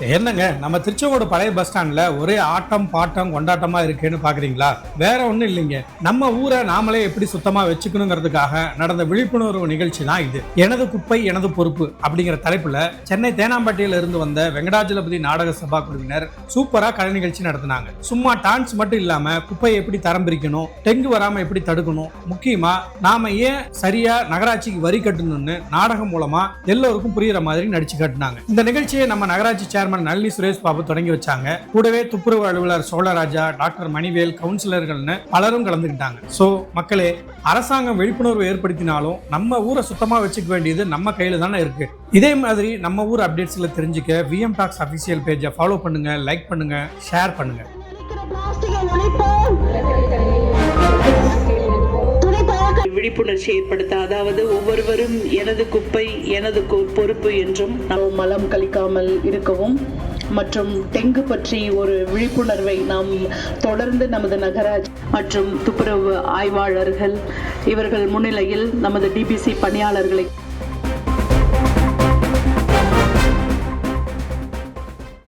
என்னங்க நம்ம திருச்செங்கோடு பழைய பஸ் ஸ்டாண்ட்ல ஒரே ஆட்டம் பாட்டம் கொண்டாட்டமா இருக்குன்னு பாக்குறீங்களா? வேற ஒண்ணும் இல்லைங்க. நம்ம ஊரை நாமளே எப்படி சுத்தமா வச்சுக்கணுங்கிறதுக்காக நடந்த விழிப்புணர்வு நிகழ்ச்சி தான் இது. எனது குப்பை எனது பொறுப்பு அப்படிங்கிற தலைப்புல சென்னை தேனாம்பட்டியில இருந்து வந்த வெங்கடாஜலபதி நாடக சபா குழுவினர் சூப்பரா கலை நிகழ்ச்சி நடத்தினாங்க. சும்மா டான்ஸ் மட்டும் இல்லாம குப்பையை எப்படி தரம் பிரிக்கணும் டெங்கு வராம எப்படி தடுக்கணும் முக்கியமா நாம ஏன் சரியா நகராட்சிக்கு வரி கட்டணும்னு நாடகம் மூலமா எல்லோருக்கும் புரியுற மாதிரி நடிச்சு காட்டினாங்க. இந்த நிகழ்ச்சியை நம்ம நகராட்சி சேர்மன் நல்லி சுரேஷ் பாபு தொடங்கி வச்சாங்க. கூடவே துப்புரவு அலுவலர் சோழராஜா டாக்டர் மணிவேல் கவுன்சிலர்கள்னு பலரும் கலந்துக்கிட்டாங்க. சோ மக்களே அரசாங்கம் விழிப்புணர்வு ஏற்படுத்தினாலும் நம்ம ஊரை சுத்தமா வச்சுக்க வேண்டியது நம்ம கையில தானே இருக்கு. இதே மாதிரி நம்ம ஊர் அப்டேட்ஸ்ல தெரிஞ்சுக்க விஎம் டாக்ஸ் அபிஷியல் பேஜை ஃபாலோ பண்ணுங்க லைக் பண்ணுங்க ஷேர் பண்ணுங்க. விழிப்புணர்ச்சி ஏற்படுத்த அதாவது ஒவ்வொருவரும் எனது குப்பை எனது பொறுப்பு என்றும் நாம் மலம் கழிக்காமல் இருக்கவும் மற்றும் டெங்கு பற்றி ஒரு விழிப்புணர்வை நாம் தொடர்ந்து நமது நகராட்சி மற்றும் துப்புரவு ஆய்வாளர்கள் இவர்கள் முன்னிலையில் நமது டிபிசி பணியாளர்களை